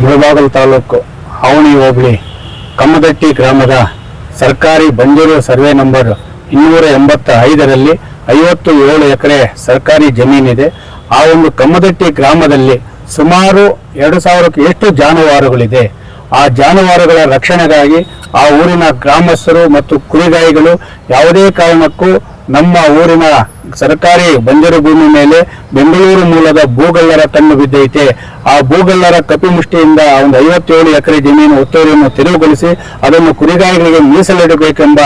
ಮುಳಬಾಗಲು ತಾಲೂಕು ಹಾವಣಿ ಹೋಬಳಿ, ಕಮ್ಮದಟ್ಟಿ ಗ್ರಾಮದ ಸರ್ಕಾರಿ ಬಂಜೂರು survey number ಇನ್ನೂರ ಎಂಬತ್ತ ಐದರಲ್ಲಿ ಐವತ್ತು ಏಳು ಎಕರೆ ಸರ್ಕಾರಿ ಜಮೀನಿದೆ. ಆ ಒಂದು ಕಮ್ಮದಟ್ಟಿ ಗ್ರಾಮದಲ್ಲಿ ಸುಮಾರು ಎರಡು ಸಾವಿರಕ್ಕೆ ಎಷ್ಟು ಜಾನುವಾರುಗಳಿದೆ? ಆ ಜಾನುವಾರುಗಳ ರಕ್ಷಣೆಗಾಗಿ ಆ ಊರಿನ ಗ್ರಾಮಸ್ಥರು ಮತ್ತು ಕುರಿಗಾಯಿಗಳು ಯಾವುದೇ ಕಾರಣಕ್ಕೂ ನಮ್ಮ ಊರಿನ ಸರ್ಕಾರಿ ಬಂಜರು ಭೂಮಿ ಮೇಲೆ ಬೆಂಗಳೂರು ಮೂಲದ ಭೂಗಳ್ಳರ ಕಣ್ಣು ಬಿದ್ದೈತೆ. ಆ ಭೂಗಳ್ಳರ ಕಪಿಮುಷ್ಟಿಯಿಂದ ಒಂದು ಐವತ್ತೇಳು ಎಕರೆ ಜಮೀನು ಒತ್ತುವರಿಯನ್ನು ತೆರವುಗೊಳಿಸಿ ಅದನ್ನು ಕುರಿಗಾಯಿಗಳಿಗೆ ಮೀಸಲಿಡಬೇಕೆಂಬ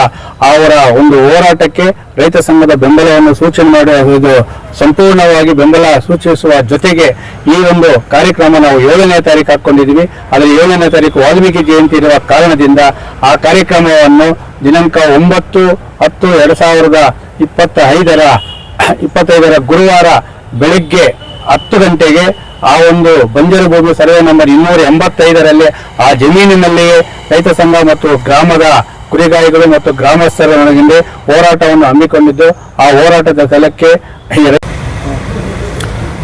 ಅವರ ಒಂದು ಹೋರಾಟಕ್ಕೆ ರೈತ ಸಂಘದ ಬೆಂಬಲವನ್ನು ಸೂಚನೆ ಮಾಡುವುದು ಸಂಪೂರ್ಣವಾಗಿ ಬೆಂಬಲ ಸೂಚಿಸುವ ಜೊತೆಗೆ ಈ ಒಂದು ಕಾರ್ಯಕ್ರಮ ನಾವು ಏಳನೇ ತಾರೀಕು ಹಾಕೊಂಡಿದ್ವಿ ಆದರೆ ಏಳನೇ ತಾರೀಕು ವಾಲ್ಮೀಕಿ ಜಯಂತಿ ಇರುವ ಕಾರಣದಿಂದ ಆ ಕಾರ್ಯಕ್ರಮವನ್ನು ದಿನಾಂಕ ಒಂಬತ್ತು ಹತ್ತು ಎರಡು ಸಾವಿರದ ಇಪ್ಪತ್ತ ಐದರ ಇಪ್ಪತ್ತೈದರ ಗುರುವಾರ ಬೆಳಿಗ್ಗೆ ಹತ್ತು ಗಂಟೆಗೆ ಆ ಒಂದು ಬಂಜರು ಭೂಮಿ ಸರ್ವೆ ನಂಬರ್ ಇನ್ನೂರ ಎಂಬತ್ತೈದರಲ್ಲಿ. ಆ ಜಮೀನಿನಲ್ಲಿಯೇ ರೈತ ಸಂಘ ಮತ್ತು ಗ್ರಾಮದ ಕುರಿಗಾಯಿಗಳು ಮತ್ತು ಗ್ರಾಮಸ್ಥರೊಳಗಿಂದ ಹೋರಾಟವನ್ನು ಹಮ್ಮಿಕೊಂಡಿದ್ದು, ಆ ಹೋರಾಟದ ಸ್ಥಳಕ್ಕೆ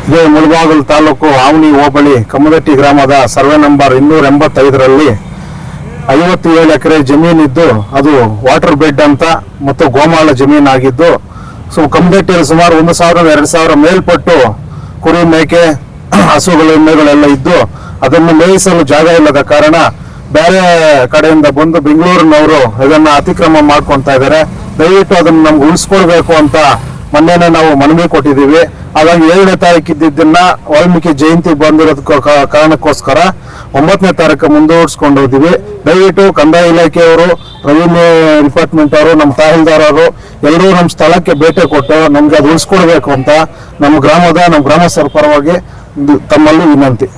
ಇದು ಮುಳಬಾಗಿಲು ತಾಲೂಕು ಆವಣಿ ಹೋಬಳಿ ಕಮ್ಮದಟ್ಟಿ ಗ್ರಾಮದ ಸರ್ವೆ ನಂಬರ್ ಇನ್ನೂರ ಎಂಬತ್ತೈದರಲ್ಲಿ ಏಳು ಎಕರೆ ಜಮೀನಿದ್ದು, ಅದು ವಾಟರ್ ಬೆಡ್ ಅಂತ ಮತ್ತು ಗೋಮಾಳ ಜಮೀನಾಗಿದ್ದು ಸೊ ಕಮ್ಮದಟ್ಟಿಯಲ್ಲಿ ಸುಮಾರು ಒಂದು ಸಾವಿರ, ಎರಡು ಸಾವಿರ ಮೇಲ್ಪಟ್ಟು ಕುರಿ ಮೇಕೆ, ಹಸುಗಳು, ಎಮ್ಮೆಗಳೆಲ್ಲ ಇದ್ದು ಅದನ್ನು ಮೇಯಿಸಲು ಜಾಗ ಇಲ್ಲದ ಕಾರಣ ಬೇರೆ ಕಡೆಯಿಂದ ಬಂದು ಬೆಂಗಳೂರಿನವರು ಇದನ್ನ ಅತಿಕ್ರಮ ಮಾಡ್ಕೊಂತಾ ಇದ್ದಾರೆ. ದಯವಿಟ್ಟು ಅದನ್ನು ನಮ್ಗೆ ಉಳಿಸ್ಕೊಳ್ಬೇಕು ಅಂತ ಮೊನ್ನೆನೆ ನಾವು ಮನವಿ ಕೊಟ್ಟಿದ್ದೀವಿ. ಹಾಗಾಗಿ ಏಳನೇ ತಾರೀಕು ಇದ್ದಿದ್ದನ್ನ ವಾಲ್ಮೀಕಿ ಜಯಂತಿ ಬಂದಿರೋದ ಕಾರಣಕ್ಕೋಸ್ಕರ ಒಂಬತ್ತನೇ ತಾರೀಕು ಮುಂದೂಡಿಸ್ಕೊಂಡು ಹೋದಿವಿ. ದಯವಿಟ್ಟು ಕಂದಾಯ ಇಲಾಖೆಯವರು ರೆವಿನ್ಯೂ ಡಿಪಾರ್ಟ್ಮೆಂಟ್ ಅವರು, ನಮ್ಮ ತಹಸೀಲ್ದಾರ್ ಅವರು, ಎಲ್ಲರೂ ನಮ್ಮ ಸ್ಥಳಕ್ಕೆ ಭೇಟಿ ಕೊಟ್ಟು ನಮ್ಗೆ ಅದು ಉಳಿಸ್ಕೊಡ್ಬೇಕು ಅಂತ ನಮ್ಮ ಗ್ರಾಮದ, ನಮ್ಮ ಗ್ರಾಮಸ್ಥರ ಪರವಾಗಿ ತಮ್ಮಲ್ಲಿ ವಿನಂತಿ.